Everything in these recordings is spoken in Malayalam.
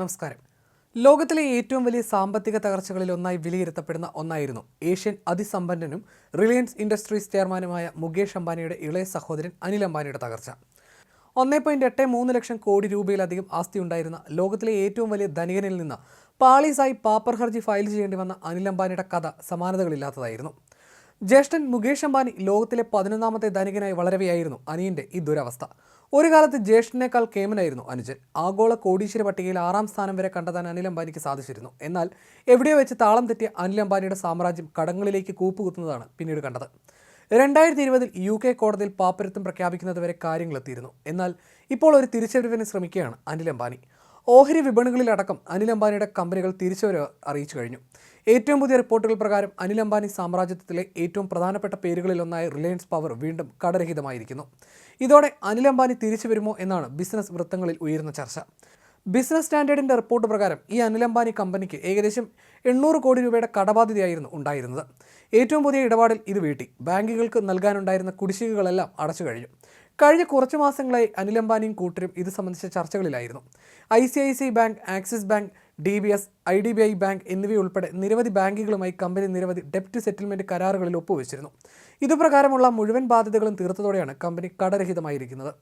നമസ്കാരം. ലോകത്തിലെ ഏറ്റവും വലിയ സാമ്പത്തിക തകർച്ചകളിൽ ഒന്നായി വിലയിരുത്തപ്പെടുന്ന ഒന്നായിരുന്നു ഏഷ്യൻ അതിസമ്പന്നനും റിലയൻസ് ഇൻഡസ്ട്രീസ് ചെയർമാനുമായ മുകേഷ് അംബാനിയുടെ ഇളയ സഹോദരൻ അനിൽ അംബാനിയുടെ തകർച്ച. ഒന്നേ പോയിന്റ് എട്ട് മൂന്ന് ലക്ഷം കോടി രൂപയിലധികം ആസ്തി ഉണ്ടായിരുന്ന ലോകത്തിലെ ഏറ്റവും വലിയ ധനികനിൽ നിന്ന് പാളീസായി പാപ്പർ ഹർജി ഫയൽ ചെയ്യേണ്ടി വന്ന അനിൽ അംബാനിയുടെ കഥ സമാനതകളില്ലാത്തതായിരുന്നു. ജ്യേഷ്ഠൻ മുകേഷ് അംബാനി ലോകത്തിലെ പതിനൊന്നാമത്തെ ധനികനായി വളരവെയായിരുന്നു അനിയന്റെ ഈ ദുരവസ്ഥ. ഒരു കാലത്ത് ജ്യേഷ്ഠനേക്കാൾ കേമനായിരുന്നു അനുജൻ. ആഗോള കോടീശ്വര പട്ടികയിൽ ആറാം സ്ഥാനം വരെ കണ്ടെത്താൻ അനിൽ അംബാനിക്ക് സാധിച്ചിരുന്നു. എന്നാൽ എവിടെയോ വെച്ച് താളം തെറ്റിയ അനിൽ അംബാനിയുടെ സാമ്രാജ്യം കടങ്ങളിലേക്ക് കൂപ്പുകുത്തുന്നതാണ് പിന്നീട് കണ്ടത്. രണ്ടായിരത്തി ഇരുപതിൽ യു കെ കോടതിയിൽ പാപ്പരത്വം പ്രഖ്യാപിക്കുന്നതുവരെ കാര്യങ്ങളെത്തിയിരുന്നു. എന്നാൽ ഇപ്പോൾ ഒരു തിരിച്ചറിവിന് ശ്രമിക്കുകയാണ് അനിൽ അംബാനി. ഓഹരി വിപണികളിലടക്കം അനിൽ അംബാനിയുടെ കമ്പനികൾ തിരിച്ചുവരവ് അറിയിച്ചു കഴിഞ്ഞു. ഏറ്റവും പുതിയ റിപ്പോർട്ടുകൾ പ്രകാരം അനിൽ അംബാനി സാമ്രാജ്യത്തിലെ ഏറ്റവും പ്രധാനപ്പെട്ട പേരുകളിലൊന്നായ റിലയൻസ് പവർ വീണ്ടും കടരഹിതമായിരിക്കുന്നു. ഇതോടെ അനിൽ അംബാനി തിരിച്ചു വരുമോ എന്നാണ് ബിസിനസ് വൃത്തങ്ങളിൽ ഉയരുന്ന ചർച്ച. ബിസിനസ് സ്റ്റാൻഡേർഡിന്റെ റിപ്പോർട്ട് പ്രകാരം ഈ അനിൽ അംബാനി കമ്പനിക്ക് ഏകദേശം എണ്ണൂറ് കോടി രൂപയുടെ കടബാധ്യതയായിരുന്നു ഉണ്ടായിരുന്നത്. ഏറ്റവും പുതിയ ഇടപാടിൽ ഇത് വീട്ടി. ബാങ്കുകൾക്ക് നൽകാനുണ്ടായിരുന്ന കുടിശ്ശികകളെല്ലാം അടച്ചു കഴിഞ്ഞു കഴിഞ്ഞ കുറച്ച് മാസങ്ങളായി അനിൽ അംബാനിയും കൂട്ടരും ഇത് സംബന്ധിച്ച ചർച്ചകളിലായിരുന്നു. I C I C bank Axis bank D B S I D B I bank എന്നിവയുൾപ്പെടെ നിരവധി ബാങ്കുകളുമായി കമ്പനി നിരവധി ഡെപ്റ്റ് സെറ്റിൽമെന്റ് കരാറുകളിൽ ഒപ്പുവെച്ചിരുന്നു. ഇതുപ്രകാരമുള്ള മുഴുവൻ ബാധ്യതകളും തീർത്തതോടെയാണ് കമ്പനി കടരഹിതമായിരിക്കുന്നത്.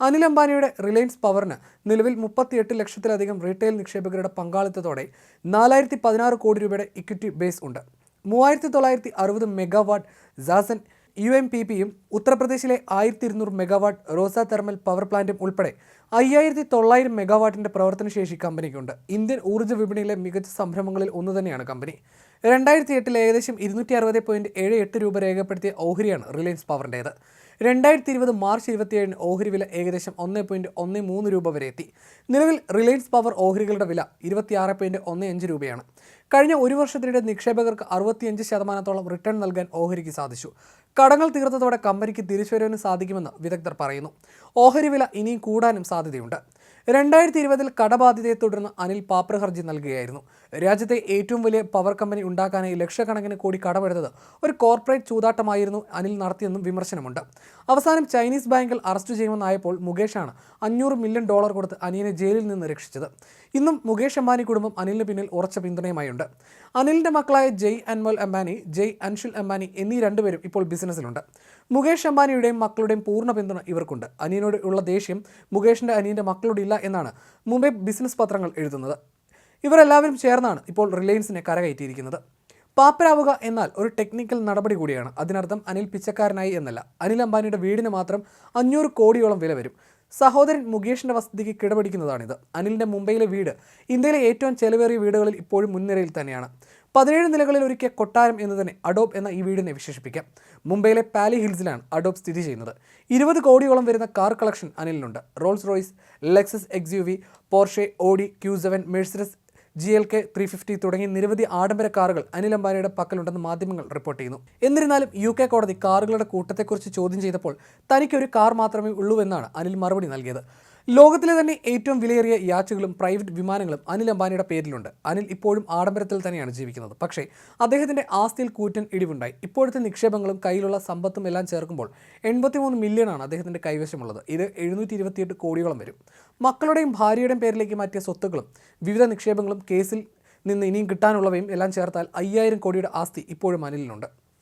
അനിൽ അംബാനിയുടെ റിലയൻസ് പവറിന് നിലവിൽ മുപ്പത്തിയെട്ട് ലക്ഷത്തിലധികം റീറ്റെയിൽ നിക്ഷേപകരുടെ പങ്കാളിത്തത്തോടെ നാലായിരത്തി പതിനാറ് കോടി രൂപയുടെ ഇക്വിറ്റി ബേസ് ഉണ്ട്. മൂവായിരത്തി തൊള്ളായിരത്തി അറുപത് megawatt Sasan U M P പിയും ഉത്തർപ്രദേശിലെ ആയിരത്തി ഇരുന്നൂറ് മെഗാവാട്ട് റോസ തെർമൽ പവർ പ്ലാന്റും ഉൾപ്പെടെ അയ്യായിരത്തി തൊള്ളായിരം മെഗാവാട്ടിന്റെ പ്രവർത്തനശേഷി കമ്പനിക്കുണ്ട്. ഇന്ത്യൻ ഊർജ വിപണിയിലെ മികച്ച സംരംഭങ്ങളിൽ ഒന്ന് തന്നെയാണ് കമ്പനി. രണ്ടായിരത്തി എട്ടിൽ ഏകദേശം ഇരുന്നൂറ്റി അറുപത് പോയിന്റ് ഏഴ് എട്ട് രൂപ രേഖപ്പെടുത്തിയ ഓഹരിയാണ് റിലയൻസ് പവറിന്റേത് രണ്ടായിരത്തി ഇരുപത് മാർച്ച് ഇരുപത്തിയേഴിന് ഓഹരി വില ഏകദേശം ഒന്ന് പോയിന്റ് ഒന്ന് മൂന്ന് രൂപ വരെ എത്തി. നിലവിൽ റിലയൻസ് പവർ ഓഹരികളുടെ വില ഇരുപത്തിയാറ് പോയിന്റ് ഒന്ന് അഞ്ച് രൂപയാണ്. കഴിഞ്ഞ ഒരു വർഷത്തിനിടെ നിക്ഷേപകർക്ക് അറുപത്തിയഞ്ച് ശതമാനത്തോളം റിട്ടേൺ നൽകാൻ ഓഹരിക്ക് സാധിച്ചു. കടങ്ങൾ തീർത്തതോടെ കമ്പനിക്ക് തിരിച്ചുവരവിന് സാധിക്കുമെന്ന് വിദഗ്ധർ പറയുന്നു. ഓഹരി വില ഇനിയും കൂടാനും സാധ്യതയുണ്ട്. രണ്ടായിരത്തി ഇരുപതിൽ കടബാധ്യതയെ തുടർന്ന് അനിൽ പാപ്രഹർജി നൽകുകയായിരുന്നു. രാജ്യത്തെ ഏറ്റവും വലിയ പവർ കമ്പനി ഉണ്ടാക്കാനായി ലക്ഷക്കണക്കിന് കോടി കടമെടുത്തത് ഒരു കോർപ്പറേറ്റ് ചൂതാട്ടമായിരുന്നു അനിൽ നടത്തിയെന്നും വിമർശനമുണ്ട്. അവസാനം ചൈനീസ് ബാങ്കിൽ അറസ്റ്റ് ചെയ്യുമെന്നായപ്പോൾ മുകേഷാണ് അഞ്ഞൂറ് മില്യൺ ഡോളർ കൊടുത്ത് അനിയനെ ജയിലിൽ നിന്ന് രക്ഷിച്ചത്. ഇന്നും മുകേഷ് അംബാനി കുടുംബം അനിലിന് പിന്നിൽ ഉറച്ച പിന്തുണയുമായുണ്ട്. അനിലിന്റെ മക്കളായ ജയ് അൻമൽ അംബാനി ജയ് അൻഷുൽ അംബാനി എന്നീ രണ്ടുപേരും ഇപ്പോൾ ബിസിനസ്സിലുണ്ട്. മുകേഷ് അംബാനിയുടെയും മക്കളുടെയും പൂർണ പിന്തുണ ഇവർക്കുണ്ട്. അനിയനോട് ഉള്ള ദേഷ്യം മുകേഷിന്റെ അനിയന്റെ മക്കളോടില്ല എന്നാണ് മുംബൈ ബിസിനസ് പത്രങ്ങൾ എഴുതുന്നത്. ഇവരെല്ലാവരും ചേർന്നാണ് ഇപ്പോൾ റിലയൻസിനെ കരകയറ്റിയിരിക്കുന്നത്. പാപ്പരാവുക എന്നാൽ ഒരു ടെക്നിക്കൽ നടപടി കൂടിയാണ്. അതിനർത്ഥം അനിൽ പിച്ചക്കാരനായി എന്നല്ല. അനിൽ അംബാനിയുടെ വീടിന് മാത്രം അഞ്ഞൂറ് കോടിയോളം വില വരും. സഹോദരൻ മുകേഷിന്റെ വസതിക്ക് കിടപിടിക്കുന്നതാണിത്. അനിലിന്റെ മുംബൈയിലെ വീട് ഇന്ത്യയിലെ ഏറ്റവും ചെലവേറിയ വീടുകളിൽ ഇപ്പോഴും മുൻനിരയിൽ തന്നെയാണ്. പതിനേഴ് നിലകളിൽ ഒരുക്കിയ കൊട്ടാരം എന്ന് തന്നെ അഡോബ് എന്ന ഈ വീടിനെ വിശേഷിപ്പിക്കാം. മുംബൈയിലെ പാലി ഹിൽസിലാണ് അഡോബ് സ്ഥിതി ചെയ്യുന്നത്. ഇരുപത് കോടിയോളം വരുന്ന car collection അനിലിനുണ്ട്. Rolls Royce Lexus X U V Porsche Audi Q seven Mercedes G L K three fifty തുടങ്ങി നിരവധി ആഡംബര കാറുകൾ അനിൽ അംബാനിയുടെ പക്കലുണ്ടെന്ന് മാധ്യമങ്ങൾ റിപ്പോർട്ട് ചെയ്യുന്നു. എന്നിരുന്നാലും യു കെ കോടതി കാറുകളുടെ കൂട്ടത്തെക്കുറിച്ച് ചോദ്യം ചെയ്തപ്പോൾ തനിക്കൊരു കാർ മാത്രമേ ഉള്ളൂ എന്നാണ് അനിൽ മറുപടി നൽകിയത്. ലോകത്തിലെ തന്നെ ഏറ്റവും വിലയേറിയ യാച്ചുകളും പ്രൈവറ്റ് വിമാനങ്ങളും അനിൽ അംബാനിയുടെ പേരിലുണ്ട്. അനിൽ ഇപ്പോഴും ആഡംബരത്തിൽ തന്നെയാണ് ജീവിക്കുന്നത്. പക്ഷേ അദ്ദേഹത്തിന്റെ ആസ്തിയിൽ കൂറ്റൻ ഇടിവുണ്ടായി. ഇപ്പോഴത്തെ നിക്ഷേപങ്ങളും കയ്യിലുള്ള സമ്പത്തും എല്ലാം ചേർക്കുമ്പോൾ എൺപത്തിമൂന്ന് ആണ് അദ്ദേഹത്തിന്റെ കൈവശമുള്ളത്. ഇത് എഴുന്നൂറ്റി ഇരുപത്തിയെട്ട് കോടിയോളം വരും. മക്കളുടെയും ഭാര്യയുടെയും പേരിലേക്ക് മാറ്റിയ സ്വത്തുക്കളും വിവിധ നിക്ഷേപങ്ങളും കേസിൽ നിന്ന് ഇനിയും കിട്ടാനുള്ളവയും എല്ലാം ചേർത്താൽ അയ്യായിരം കോടിയുടെ ആസ്തി ഇപ്പോഴും അനിലിനുണ്ട്.